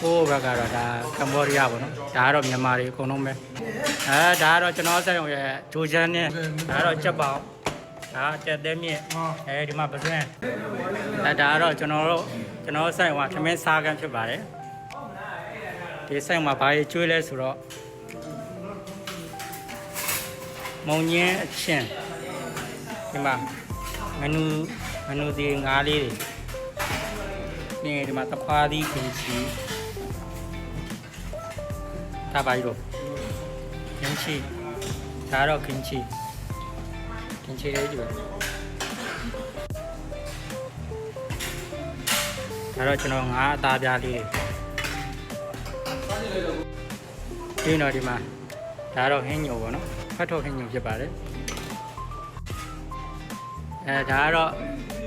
ကိုယ့်ဘက်ကတော့ဒါကမ္ဘောဒီးယားပေါ့နော်ဒါကတော့မြန်မာတွေအကုန်လုံးပဲအဲဒါကတော့ကျွန်တော်ဆက်ရုံရဲ့ဂျိုချန်နဲ့ဒါကတော့ကြက်ပေါင်ဒါကြက်သေးမြင့်အဲဒီမှာပစွန်းအဲဒါကတော့ကျွန်တော်တို့ကျွန်တော်ဆက်ရုံကထမင်းစားကန်းဖြစ်ပါတယ်ဒီဆက်ရုံမှာဘာကြီးကျွေးလဲဆိုတော့မုံညင်းအချင်းဒီမှာမနူမနူဒီငါးလေးတွေนี่ဒီမှာတခွားသီးခင်ချီ ဒါပါရီတော့ခင်ချီဒါတော့ခင်ချီခင်ချီလေးကြည့်ပါဒါတော့ကျွန်တော်ငါးအသားပြားလေးတွေဒီတော့ဒီမှာဒါတော့ဟင်းညိုပေါ့နော်ဖတ်ထုတ်ဟင်းညိုဖြစ်ပါတယ်အဲဒါကတော့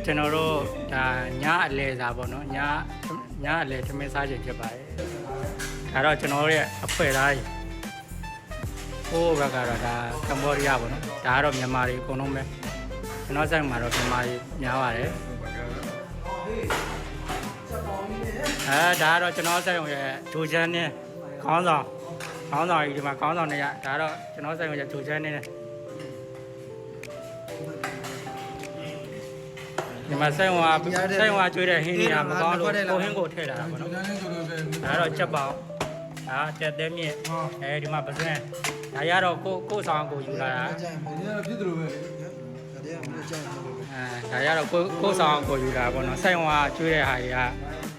ကျွန်တော်တို့ဒါညအလဲစားပေါ့နော်ညညအလဲသမင်းစားခြင်းဖြစ်ပါတယ် ဒါတော့ကျွန်တော်တို့ရဲ့အဖွဲ့သားကြီးဟိုးဘက်ကတော့ဒါကမ္ဘောဒီးယားပေါ့နော်ဒါကတော့မြန်မာတွေအကုန်လုံးပဲကျွန်တော်ဆိုင်မှာတော့မြန်မာတွေများပါတယ်အဲဒါကတော့ကျွန်တော်ဆိုင်ရဲ့ဂျိုချန်နဲ့ခေါင်းဆောင်ခေါင်းဆောင်ကြီးဒီမှာခေါင်းဆောင်တွေကဒါတော့ကျွန်တော်ဆိုင်ရဲ့ဂျိုချန်နဲ့ဒီမှာဆိုင်ဝါဆိုင်ဝါကျွေးတဲ့ဟင်းတွေကမကောင်းလို့ကိုဟင်းကိုထည့်လာတာပေါ့နော်ဒါတော့ချက်ပေါင်း ဒါချက်သေးမြင့်အဲဒီမှာပစံဒါရတော့ကိုကိုဆောင်ကိုယူလာတာဖြစ်တယ်လို့ပဲအဲဒါရတော့ကိုကိုဆောင်ကိုယူလာပေါ့နော်ဆိုင်ဝါကျွေးတဲ့ဟာတွေက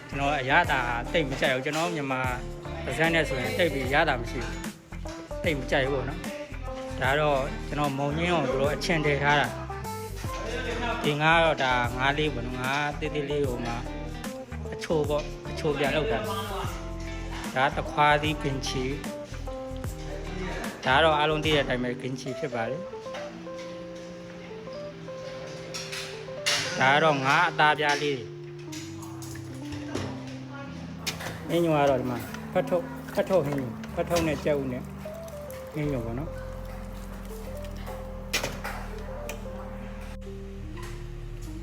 ကျွန်တော်အရသာတိတ်မကြိုက်ဘူးကျွန်တော်မြန်မာပစံနဲ့ဆိုရင်တိတ်ပြီးရတာမရှိဘူးတိတ်မကြိုက်ဘူးပေါ့နော်ဒါတော့ကျွန်တော်မုံညင်းအောင်တို့အချင်တည်ထားတာဒီငါတော့ဒါငါးလေးပေါ့နော်ငါးတိတိလေးဟိုမှာအချိုးပေါ့အချိုးပြန်လောက်တာ ဒါတခွားသီးကင်ချီဒါတော့အားလုံးသိတဲ့အတိုင်းပဲကင်ချီဖြစ်ပါတယ်ဒါကတော့ငါးအသားပြားလေးတွေအင်းညိုကတော့ဒီမှာဖတ်ထုတ်ဖတ်ထုတ်ဟင်းညိုဖတ်ထုတ်နဲ့ကြက်ဥနဲ့ဟင်းညိုပေါ့နော်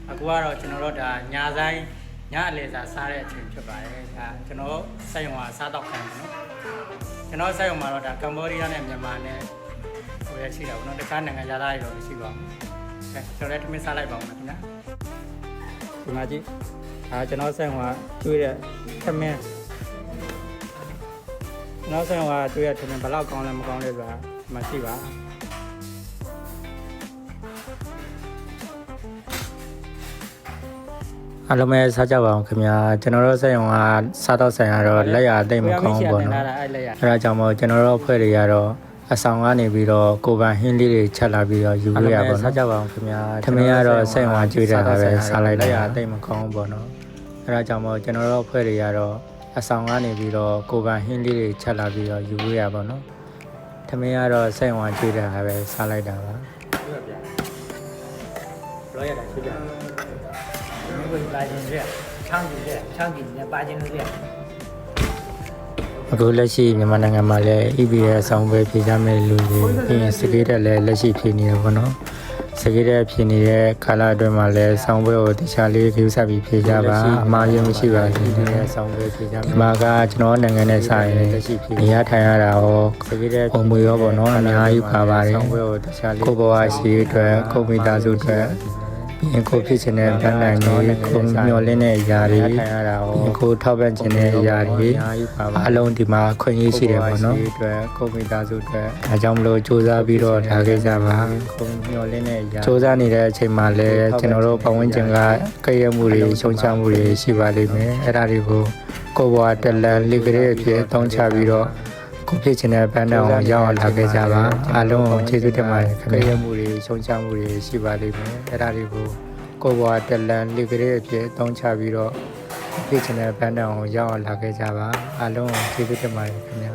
အခုကတော့ကျွန်တော်တို့ဒါညာဆိုင် ညအလေစာစားတဲ့အချိန်ဖြစ်ပါတယ်ဒါကျွန်တော်စိုက်ရုံကစားတော့ခံတယ်နော်ကျွန်တော်စိုက်ရုံမှာတော့ဒါကမ္ဘောဒီးယားနဲ့မြန်မာနဲ့ဟိုရရှိတာပေါ့နော်တခြားနိုင်ငံသားတွေတော့မရှိပါဘူးအဲကျွန်တော်လည်းထမင်းစားလိုက်ပါဦးမယ်ခင်ဗျာဒီမှာကြည့်ဒါကျွန်တော်စိုက်ရုံကကျွေးတဲ့ထမင်းကျွန်တော်စိုက်ရုံကကျွေးတဲ့ထမင်းဘယ်လောက်ကောင်းလဲမကောင်းလဲဆိုတာဒီမှာရှိပါ အားလုံးပဲစားကြပါအောင်ခင်ဗျာကျွန်တော်တို့စက်ရုံကစားတော့ဆိုင်ရတော့လက်ရအသိမ့်မကောင်းဘူးပေါ့နော်အဲ့လက်ရအဲဒါကြောင့်မို့ကျွန်တော်တို့အဖွဲ့တွေကတော့အဆောင်ကနေပြီးတော့ကိုယ်ပိုင်ဟင်းလေးတွေချက်လာပြီးတော့ယူလို့ရပါတော့စားကြပါအောင်ခင်ဗျာထမင်းကတော့စက်ရုံကကျွေးတာပဲစားလိုက်လက်ရအသိမ့်မကောင်းဘူးပေါ့နော်အဲဒါကြောင့်မို့ကျွန်တော်တို့အဖွဲ့တွေကတော့အဆောင်ကနေပြီးတော့ကိုယ်ပိုင်ဟင်းလေးတွေချက်လာပြီးတော့ယူလို့ရပါတော့ထမင်းကတော့စက်ရုံကကျွေးတာပဲစားလိုက်တာပါ လောရတာရှိကြမင်းကိုလာခြင်းရက်ချမ်းကြီးရက်ချမ်းကြီးနဲ့ပါခြင်းလို့ရက်အခုလက်ရှိမြန်မာနိုင်ငံမှာလည်း EBS အဆောင်ပဲဖြေကြမဲ့လူတွေပြီးရင်စကေးတက်လည်းလက်ရှိဖြေနေတယ်ပေါ့နော်စကေးတက်ဖြေနေတဲ့ကာလအတွင်းမှာလည်းဆောင်းပွဲကိုတခြားလေးခေတ်ဆက်ပြီးဖြေကြပါအမှားယွင်းမရှိပါဘူးဒီနေ့ဆောင်းပွဲဖြေကြဒီမှာကကျွန်တော်နိုင်ငံနဲ့ဆိုင်လက်ရှိဖြေနေရထိုင်ရတာရောစကေးတက်ပုံမွေရောပေါ့နော်အများကြီးပါပါတယ်ဆောင်းပွဲကိုတခြားလေးကိုဘဝရှိအတွက်ကိုမိသားစုအတွက်ပြီး ရင်ကိုဖြစ်ချင်တဲ့ဗန်နိုင်တွေကိုမျှော်လင့်တဲ့အရာတွေထိုင်ရတာရောပြီးရင်ကိုထောက်ပံ့ချင်တဲ့အရာတွေအများကြီးပါပါအလုံးဒီမှာခွင့်ရရှိတယ်ပေါ့နော်အတွက်ကိုမိသားစုအတွက်အဲကြောင့်မလို့စူးစမ်းပြီးတော့ထားခဲ့ကြပါကိုမျှော်လင့်တဲ့အရာစူးစမ်းနေတဲ့အချိန်မှာလည်းကျွန်တော်တို့ပတ်ဝန်းကျင်ကကြည့်ရမှုတွေရှုံချမှုတွေရှိပါလိမ့်မယ်အဲ့ဒါတွေကိုကိုဘွားတက်လန်လိကလေးအဖြစ်အသုံးချပြီးတော့ ကိုဖြစ်ချင်တဲ့ဘန်းတောင်ကိုရောက်အောင်လာခဲ့ကြပါအားလုံးကိုကျေးဇူးတင်ပါတယ်ခင်ဗျာမှုတွေရှုံချမှုတွေရှိပါလိမ့်မယ်အဲ့ဒါတွေကိုကိုဘွားတက်လန်လိကလေးအဖြစ်အသုံးချပြီးတော့ကိုဖြစ်ချင်တဲ့ဘန်းတောင်ကိုရောက်အောင်လာခဲ့ကြပါအားလုံးကိုကျေးဇူးတင်ပါတယ်ခင်ဗျာ